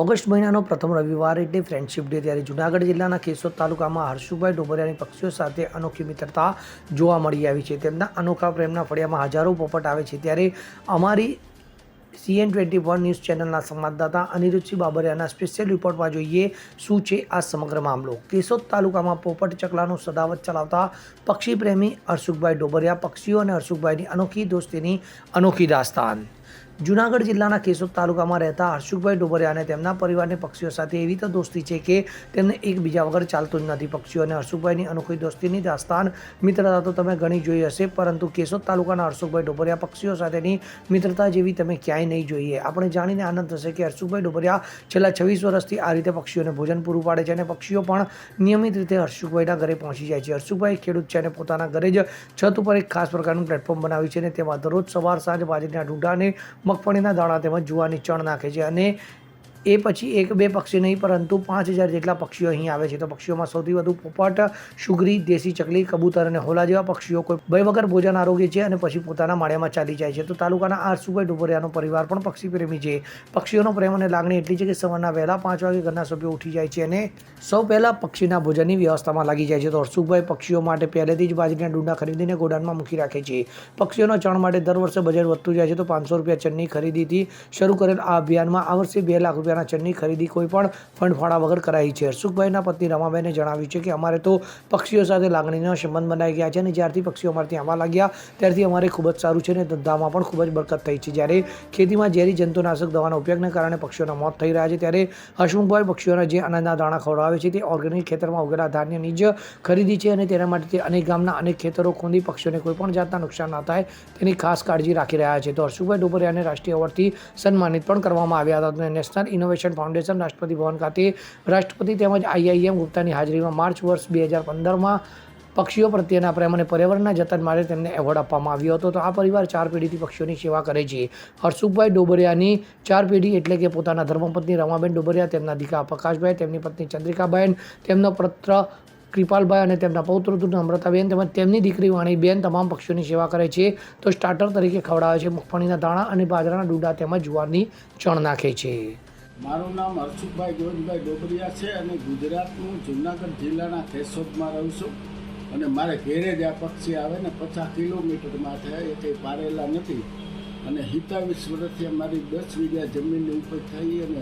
August મહિનાનો પ્રથમ રવિવાર એટલે ફ્રેન્ડશિપ ડે ત્યારે જૂનાગઢ જિલ્લાના કેશોદ તાલુકામાં હર્ષુભાઈ ડોબરિયાની પક્ષીઓ સાથે અનોખી મિત્રતા જોવા મળી આવી છે. તેમના અનોખા પ્રેમના ફળિયામાં હજારો પોપટ આવે છે. ત્યારે અમારી સીએન ટ્વેન્ટી વન ન્યૂઝ ચેનલના સંવાદદાતા અનિરુદ્ધસિંહ બાબરિયાના સ્પેશિયલ રિપોર્ટમાં જોઈએ શું છે આ સમગ્ર મામલો. કેશોદ તાલુકામાં પોપટ ચકલાનું સદાવત ચલાવતા પક્ષી પ્રેમી હર્ષુભાઈ ડોબરિયા, પક્ષીઓ અને હર્ષુભાઈની અનોખી દોસ્તીની અનોખી દાસ્તાન. જૂનાગઢ જિલ્લાના કેશોદ તાલુકામાં રહેતા હર્ષુકભાઈ ડોબરિયા અને તેમના પરિવારની પક્ષીઓ સાથે એવી તો દોસ્તી છે કે તેમને એકબીજા વગર ચાલતું જ નથી પક્ષીઓ અને હર્ષુકભાઈની અનોખી દોસ્તીની દાસ્તાન મિત્રતા તો તમે ઘણી જોઈ હશે, પરંતુ કેશોદ તાલુકાના હર્ષુકભાઈ ડોબરિયા પક્ષીઓ સાથેની મિત્રતા જેવી તમે ક્યાંય નહીં જોઈએ. આપણે જાણીને આનંદ થશે કે હર્ષુકભાઈ ડોબરિયા છેલ્લા છવ્વીસ વર્ષથી આ રીતે પક્ષીઓને ભોજન પૂરું પાડે છે અને પક્ષીઓ પણ નિયમિત રીતે હર્ષુકભાઈના ઘરે પહોંચી જાય છે. હર્ષુકભાઈ ખેડૂત છે અને પોતાના ઘરે જ છત ઉપર એક ખાસ પ્રકારનું પ્લેટફોર્મ બનાવ્યું છે અને તેમાં દરરોજ સવાર સાંજ બાજરીના ઢૂંઢા અને મગફળીના દાણા તેમજ જુવાની ચણ નાખે છે અને એ પછી એક બે પક્ષી નહીં, પરંતુ પાંચ હજાર જેટલા પક્ષીઓ અહીં આવે છે. તો પક્ષીઓમાં સૌથી વધુ પોપટ, સુગરી, દેશી ચકલી, કબૂતર અને હોલા જેવા પક્ષીઓ કોઈ ભય વગર ભોજન આરોગ્ય છે અને પછી પોતાના માળિયામાં ચાલી જાય છે. તો તાલુકાના આરસુભાઈ ડુબરિયાનો પરિવાર પણ પક્ષી પ્રેમી છે. પક્ષીઓનો પ્રેમ અને લાગણી એટલી છે કે સવારના વહેલા પાંચ વાગે ઘરના સભ્યો ઉઠી જાય છે અને સૌ પહેલાં પક્ષીના ભોજનની વ્યવસ્થામાં લાગી જાય છે. તો હર્ષુભાઈ પક્ષીઓ માટે પહેલેથી જ બાજરીના ડુંડા ખરીદીને ગોડાઉનમાં મૂકી રાખે છે. પક્ષીઓના ચણ માટે દર વર્ષે બજેટ વધતું જાય છે. તો પાંચસો રૂપિયા ચણની ખરીદીથી શરૂ કરેલ આ અભિયાનમાં આ વર્ષે બે લાખ રૂપિયાના ચણની ખરીદી કોઈ પણ ફંડ ફાળા વગર કરાઈ છે. હર્ષુખભાઈના પત્ની રમાબેને જણાવ્યું છે કે અમારે તો પક્ષીઓ સાથે લાગણીનો સંબંધ બનાવી ગયા છે અને જ્યારથી પક્ષીઓ અમારાથી આવવા લાગ્યા, ત્યારથી અમારે ખૂબ જ સારું છે અને ધંધામાં પણ ખૂબ જ બરકત થઈ છે. જ્યારે ખેતીમાં ઝેરી જંતુનાશક દવાના ઉપયોગને કારણે પક્ષીઓના મોત થઈ રહ્યા છે, ત્યારે હસમુખભાઈ પક્ષીઓના જે અનાજના દાણા ખવડાવે છે તે ઓર્ગેનિક ખેતરમાં ઉગેલા ધાન્યની ખરીદી છે અને તેના માટે તે અનેક ગામના અનેક ખેતરો ખૂંદી પક્ષીઓને કોઈ પણ જાતના નુકસાન ના થાય તેની ખાસ કાળજી રાખી રહ્યા છે. તો હર્ષુભાઈ ડોબરિયાને રાષ્ટ્રીય એવોર્ડથી સન્માનિત પણ કરવામાં આવ્યા હતા. અને નેશનલ ઇનોવેશન ફાઉન્ડેશન રાષ્ટ્રપતિ ભવન ખાતે રાષ્ટ્રપતિ તેમજ આઈઆઈએમ ગુપ્તાની હાજરીમાં માર્ચ વર્ષ બે હજાર પંદરમાં પક્ષીઓ પ્રત્યેના પ્રેમ અને પર્યાવરણના જતન માટે તેમને એવોર્ડ આપવામાં આવ્યો હતો. તો આ પરિવાર ચાર પેઢીથી પક્ષીઓની સેવા કરે છે. હર્ષુભાઈ ડોબરિયાની ચાર પેઢી એટલે કે પોતાના ધર્મપત્ની રમાબેન ડોબરિયા, તેમના દીકરા પ્રકાશભાઈ, તેમની પત્ની ચંદ્રિકાબેન, તેમનો પુત્ર કૃપાલભાઈ અને તેમના પૌત્ર અમૃતાબેન તેમજ તેમની દીકરી વાણીબેન તમામ પક્ષીઓની સેવા કરે છે. તો સ્ટાર્ટર તરીકે ખવડાવે છે. મગફળીના દાણા અને બાજરાના ડૂડા તેમજ જુવારની ચણ નાખે છે. મારું નામ હર્ષુકભાઈ ગોવિંદભાઈ ડોબરિયા છે અને ગુજરાતનું જુનાગઢ જિલ્લાના કેશોદમાં રહું છું. અને મારે ઘેરે જ આ પક્ષી આવે ને પચાસ કિલોમીટરમાં છે એ કંઈ પારેલા નથી. અને હિતાવીસ વર્ષથી અમારી દસ વીઘા જમીનની ઉપર થઈ અને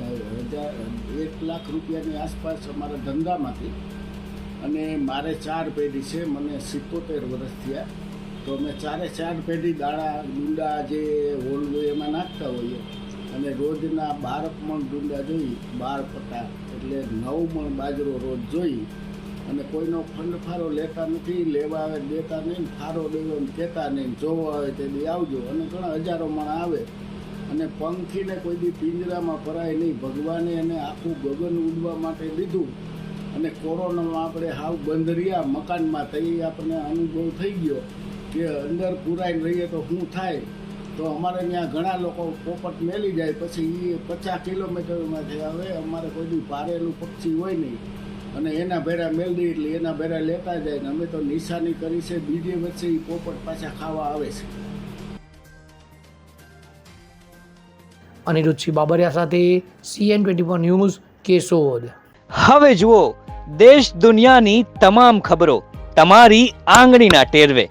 હજાર, એક લાખ રૂપિયાની આસપાસ અમારા ધંધામાંથી. અને મારે ચાર પેઢી છે, મને સિત્તોતેર વર્ષ થયા. તો અમે ચારે ચાર પેઢી દાણા ગુંડા જે હોલ્ડ એમાં નાખતા હોઈએ. રોજના બાર મણ ડુંડા જોઈ, બાર પટા એટલે નવ મણ બાજરો રોજ જોઈ. અને કોઈનો ફંડ ફારો લેતા નથી, લેવા આવે દેતા નહીં, ફારો દેવો કહેતા નહીં. જોવો આવે તે બી આવજો. અને ઘણા હજારો મણ આવે. અને પંખીને કોઈ દી પિંજરામાં ભરાય નહીં. ભગવાને એને આખું ગગન ઉડવા માટે લીધું અને કોરોનામાં આપણે હાવ બંધ રહ્યા મકાનમાં એ આપણને અનુભવ થઈ ગયો કે અંદર પૂરાઈ રહીએ તો શું થાય? તો અમારે ત્યાં ઘણા લોકો પોપટ મેલી જાય પછી એ પચાસ કિલોમીટરમાં છે હવે અમારે કોઈ બી ભારેલું પક્ષી હોય નહીં. અને એના ભેરા મેળ દઈએ એટલે એના ભેરા લેતા જાય ને અમે તો નિશાની કરી છે બીજે વચ્ચે એ પોપટ પાછા ખાવા આવે છે. અનિરુદ્ધસિંહ બાબરિયા સાથે CN twenty four news Keshod. હવે જુઓ દેશ દુનિયાની તમામ ખબરો તમારી આંગળીના ટેરવે.